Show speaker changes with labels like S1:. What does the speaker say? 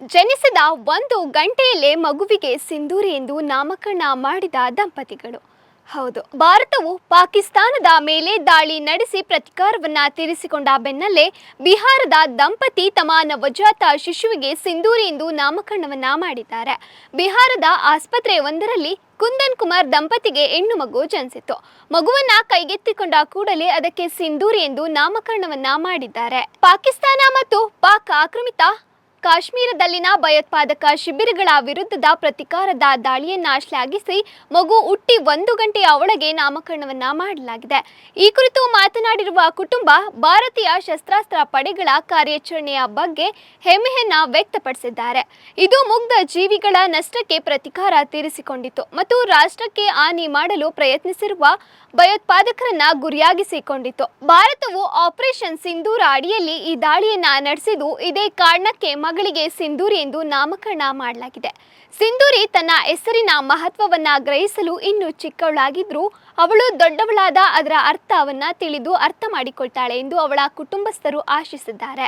S1: ಜನಿಸಿದ ಒಂದು ಗಂಟೆಯಲ್ಲೇ ಮಗುವಿಗೆ ಸಿಂಧೂರಿ ಎಂದು ನಾಮಕರಣ ಮಾಡಿದ ದಂಪತಿಗಳು. ಹೌದು, ಭಾರತವು ಪಾಕಿಸ್ತಾನದ ಮೇಲೆ ದಾಳಿ ನಡೆಸಿ ಪ್ರತಿಕಾರವನ್ನ ತೀರಿಸಿಕೊಂಡ ಬೆನ್ನಲ್ಲೇ ಬಿಹಾರದ ದಂಪತಿ ತಮ್ಮ ನವಜಾತ ಶಿಶುವಿಗೆ ಸಿಂಧೂರಿ ಎಂದು ನಾಮಕರಣವನ್ನ ಮಾಡಿದ್ದಾರೆ. ಬಿಹಾರದ ಆಸ್ಪತ್ರೆಯೊಂದರಲ್ಲಿ ಕುಂದನ್ ಕುಮಾರ್ ದಂಪತಿಗೆ ಹೆಣ್ಣು ಮಗು ಜನಿಸಿತು ಮಗುವನ್ನ ಕೈಗೆತ್ತಿಕೊಂಡ ಕೂಡಲೇ ಅದಕ್ಕೆ ಸಿಂಧೂರಿ ಎಂದು ನಾಮಕರಣವನ್ನ ಮಾಡಿದ್ದಾರೆ. ಪಾಕಿಸ್ತಾನ ಮತ್ತು ಪಾಕ್ ಆಕ್ರಮಿತ ಕಾಶ್ಮೀರದಲ್ಲಿನ ಭಯೋತ್ಪಾದಕ ಶಿಬಿರಗಳ ವಿರುದ್ಧದ ಪ್ರತಿಕಾರದ ದಾಳಿಯನ್ನ ಶ್ಲಾಘಿಸಿ ಮಗು ಹುಟ್ಟಿ ಒಂದು ಗಂಟೆಯ ಒಳಗೆ ನಾಮಕರಣವನ್ನ ಮಾಡಲಾಗಿದೆ. ಈ ಕುರಿತು ಮಾತನಾಡಿರುವ ಕುಟುಂಬ, ಭಾರತೀಯ ಶಸ್ತ್ರಾಸ್ತ್ರ ಪಡೆಗಳ ಕಾರ್ಯಾಚರಣೆಯ ಬಗ್ಗೆ ಹೆಮ್ಮೆಯನ್ನ ವ್ಯಕ್ತಪಡಿಸಿದ್ದಾರೆ. ಇದು ಮುಗ್ಧ ಜೀವಿಗಳ ನಷ್ಟಕ್ಕೆ ಪ್ರತಿಕಾರ ತೀರಿಸಿಕೊಂಡಿತು ಮತ್ತು ರಾಷ್ಟ್ರಕ್ಕೆ ಹಾನಿ ಮಾಡಲು ಪ್ರಯತ್ನಿಸಿರುವ ಭಯೋತ್ಪಾದಕರನ್ನ ಗುರಿಯಾಗಿಸಿಕೊಂಡಿತು ಭಾರತವು ಆಪರೇಷನ್ ಸಿಂಧೂರ ಅಡಿಯಲ್ಲಿ ಈ ದಾಳಿಯನ್ನ ನಡೆಸಿದ್ದು ಇದೇ ಕಾರಣಕ್ಕೆ ಮಗಳಿಗೆ ಸಿಂಧೂರಿ ಎಂದು ನಾಮಕರಣ ಮಾಡಲಾಗಿದೆ. ಸಿಂಧೂರಿ ತನ್ನ ಹೆಸರಿನ ಮಹತ್ವವನ್ನ ಗ್ರಹಿಸಲು ಇನ್ನೂ ಚಿಕ್ಕವಳಾಗಿದ್ರು ಅವಳು ದೊಡ್ಡವಳಾದ ಅದರ ಅರ್ಥವನ್ನ ತಿಳಿದು ಅರ್ಥ ಮಾಡಿಕೊಳ್ತಾಳೆ ಎಂದು ಅವಳ ಕುಟುಂಬಸ್ಥರು ಆಶಿಸಿದ್ದಾರೆ.